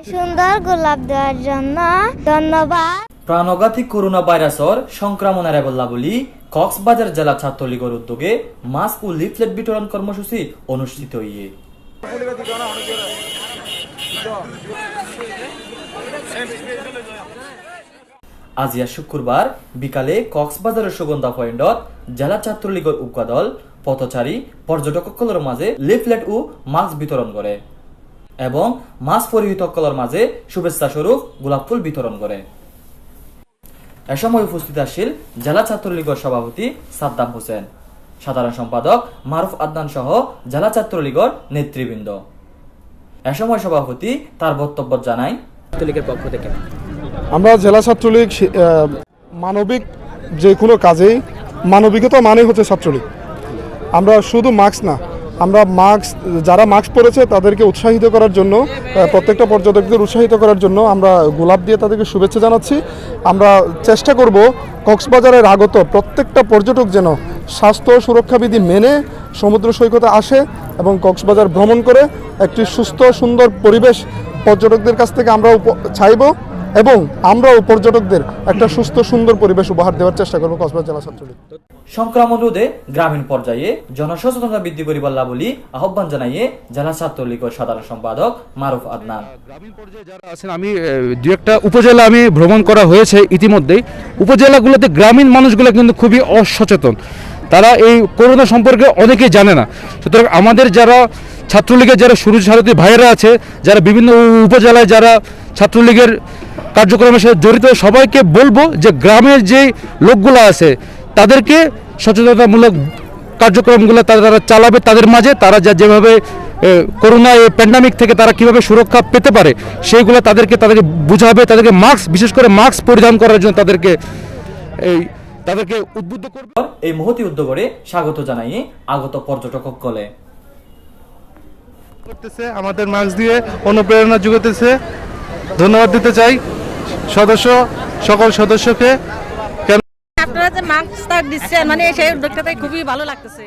সুন্দর গোলাপ দেওয়ার জন্য ধন্যবাদ। প্রাণঘাতী করোনা ভাইরাসর সংক্রমণের বলি, কক্সবাজার জেলা ছাত্রলীগের উদ্যোগে মাস্ক ও লিফলেট বিতরণ কর্মসূচি অনুষ্ঠিত হইয়ে। আজিয়া শুক্রবার বিকালে কক্সবাজারের সুগন্ধা পয়েন্টত জেলা ছাত্রলীগের উপাদল পথচারী, পর্যটকসকলের মাঝে লিফলেট ও মাস্ক বিতরণ করে। এবং মাস্ক পরিহিতসকলের মাঝে শুভেচ্ছা স্বরূপ গোলাপ ফুল বিতরণ করে। এ সময় উপস্থিত আসিল জেলা ছাত্রলীগের সভাপতি সাদ্দাম হোসেন, সাধারণ সম্পাদক মারুফ আদনান সহ জেলা ছাত্রলীগের নেতৃবৃন্দ। এ সময় সভাপতি তার বক্তব্য জানায় ছাত্রলীগের পক্ষ থেকে। আমরা জেলা ছাত্রলীগ মানবিক যে কোনো কাজেই, মানবিকতা মানে হচ্ছে ছাত্রলীগ। আমরা শুধু মাস্ক না আমরা মাস্ক যারা মাস্ক পরেছে তাদেরকে উৎসাহিত করার জন্য প্রত্যেকটা পর্যটকদের উৎসাহিত করার জন্য আমরা গোলাপ দিয়ে তাদেরকে শুভেচ্ছা জানাচ্ছি। আমরা চেষ্টা করব কক্সবাজারের আগত প্রত্যেকটা পর্যটক যেন স্বাস্থ্য সুরক্ষাবিধি মেনে সমুদ্র সৈকতে আসে এবং কক্সবাজার ভ্রমণ করে একটি সুস্থ, সুন্দর পরিবেশ পর্যটকদের কাছ থেকে আমরা চাইব। এবং আমরাও পর্যটকদের একটা সুস্থ সুন্দর পরিবেশ উপহার দেওয়ার চেষ্টা করব কক্সবাজার জেলা ছাত্রলীগ। সংক্রমণ রোধে গ্রামীণ পর্যায়ে জনসচেতনতা বৃদ্ধি করিবার বলি আহ্বান জানাইয়ে জেলা ছাত্রলীগের সাধারণ সম্পাদক মারুফ আদনান। গ্রামীণ পর্যায়ে যারা আছেন আমি দু একটা উপজেলা আমি ভ্রমণ করা হয়েছে ইতিমধ্যেই। উপজেলাগুলোতে গ্রামীণ মানুষগুলো কিন্তু খুবই অসচেতন। তারা এই করোনা সম্পর্কে অনেকেই জানে না। সুতরাং আমাদের যারা ছাত্রলীগের যারা শুরু সারথী ভাইয়েরা আছে যারা বিভিন্ন উপজেলায় যারা ছাত্রলীগের কার্যক্রমের সাথে জড়িত সবাইকে বলব যে গ্রামের যে লোকগুলো আছে তাদেরকে সচেতনতামূলক কার্যক্রমগুলো তারা তারা চালাবে তাদের মাঝে তারা যা যেভাবে করোনা এই প্যান্ডামিক থেকে তারা কীভাবে সুরক্ষা পেতে পারে সেইগুলো তাদেরকে তাদেরকে বুঝাবে তাদেরকে মাস্ক বিশেষ করে মাস্ক পরিধান করার জন্য তাদেরকে এই তাদেরকে উদ্বুদ্ধ করবে। এই মহতি উদ্যোগরে স্বাগত জানাইয়ে আগত পর্যটক কলে। করতেছে আমাদের মাস্ক দিয়ে অনুপ্রেরণা যোগাতেছে। ধন্যবাদ দিতে চাই। সদস্য সকল সদস্যকে আপনারা যে মাস্ক দিচ্ছেন মানে সেই উদ্যোগটাতে খুবই ভালো লাগতেছে।